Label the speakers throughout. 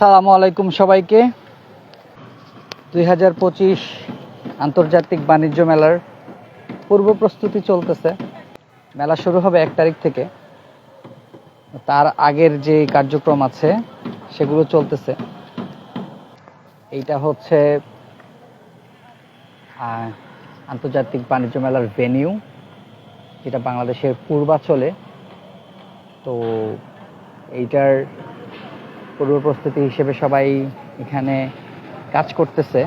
Speaker 1: আসসালামু আলাইকুম সবাইকে। দুই হাজার পঁচিশ আন্তর্জাতিক বাণিজ্য মেলার পূর্ব প্রস্তুতি চলতেছে। মেলা শুরু হবে এক তারিখ থেকে। তার আগের যে কার্যক্রম আছে, সেগুলো চলতেছে। এইটা হচ্ছে আন্তর্জাতিক বাণিজ্য মেলার ভেনিউ, যেটা বাংলাদেশের পূর্বাচলে। তো এইটার পূর্ব প্রস্তুতি হিসেবে সবাই এখানে কাজ করতেছে।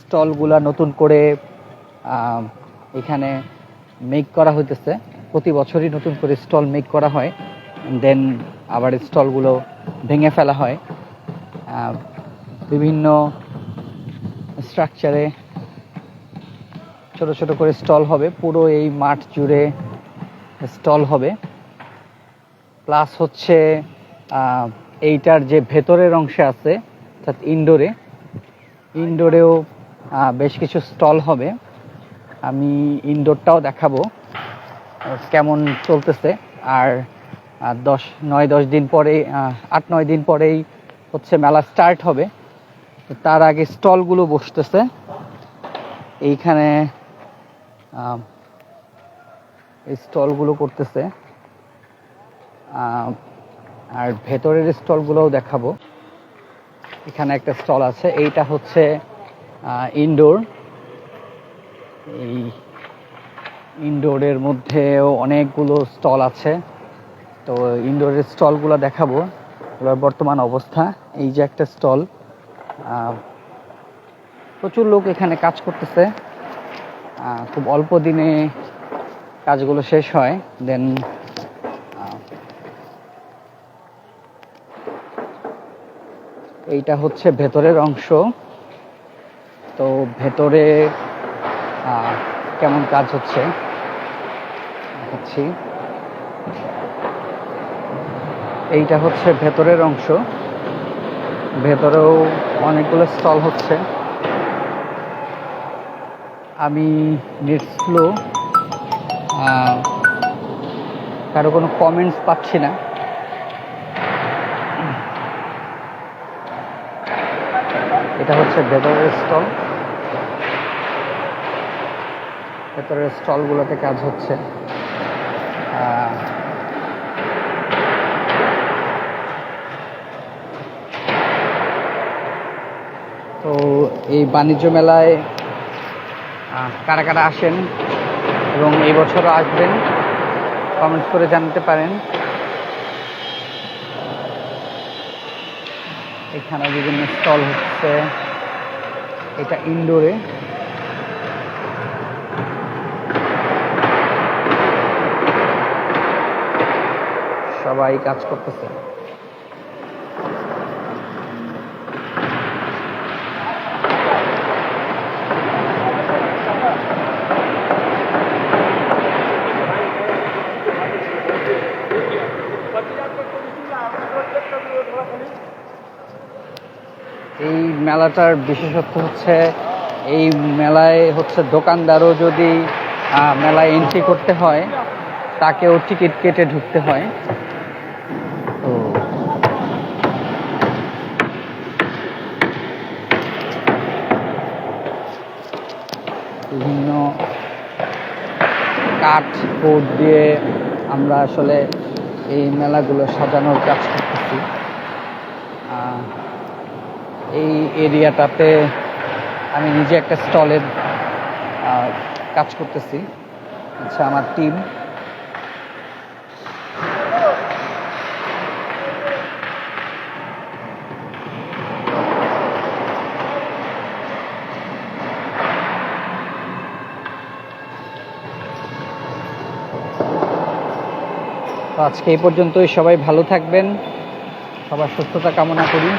Speaker 1: স্টলগুলা নতুন করে এখানে মেক করা হইতেছে। প্রতি বছরই নতুন করে স্টল মেক করা হয়। দেন আবার স্টলগুলো ভেঙে ফেলা হয়। বিভিন্ন স্ট্রাকচারে ছোট ছোট করে স্টল হবে। পুরো এই মাঠ জুড়ে স্টল হবে। প্লাস হচ্ছে এইটার যে ভেতরের অংশে আছে, অর্থাৎ ইনডোরে, ইনডোরেও বেশ কিছু স্টল হবে। আমি ইনডোরটাও দেখাবো কেমন চলতেছে। আর দশ, নয়, দশ দিন পরে আট, নয় দিন পরেই হচ্ছে মেলা স্টার্ট হবে। তার আগে স্টলগুলো বসতেছে। এইখানে এই স্টলগুলো করতেছে। আর ভেতরের স্টলগুলোও দেখাবো। এখানে একটা স্টল আছে, এইটা হচ্ছে ইনডোর। এই ইনডোরের মধ্যেও অনেকগুলো স্টল আছে। তো ইনডোরের স্টলগুলো দেখাবো। এবার বর্তমান অবস্থা, এই যে একটা স্টল প্রচুর লোক এখানে কাজ করতেছে। খুব অল্প দিনে কাজগুলো শেষ হয়, দেন এইটা হচ্ছে ভেতরের অংশ। তো ভেতরে কেমন কাজ হচ্ছে? দেখাচ্ছি। এইটা হচ্ছে ভেতরের অংশ। ভেতরেও অনেকগুলো স্টল হচ্ছে। আমি নেট স্লো কারও কোনো কমেন্টস পাচ্ছি না। এটা হচ্ছে ভেতরের স্টল। ভেতরের স্টলগুলোতে কাজ হচ্ছে। তো এই বাণিজ্য মেলায় কারা কারা আসেন এবং এই বছরও আসবেন কমেন্টস করে জানতে পারেন। এখানে বিভিন্ন স্টল হচ্ছে। এটা ইনডোরে। সবাই কাজ করতেছে। এই মেলাটার বিশেষত্ব হচ্ছে, এই মেলায় হচ্ছে দোকানদারও যদি মেলায় এন্ট্রি করতে হয়, তাকেও টিকিট কেটে ঢুকতে হয়। তো বিভিন্ন কাঠ, বোর্ড দিয়ে আমরা আসলে এই মেলাগুলো সাজানোর কাজ করতেছি। এই এরিয়াটাতে আমি নিজে একটা স্টলের কাজ করতেছি। আচ্ছা আমার টিম। আজকে এই পর্যন্তই। সবাই ভালো থাকবেন। সবার সুস্থতা কামনা করি।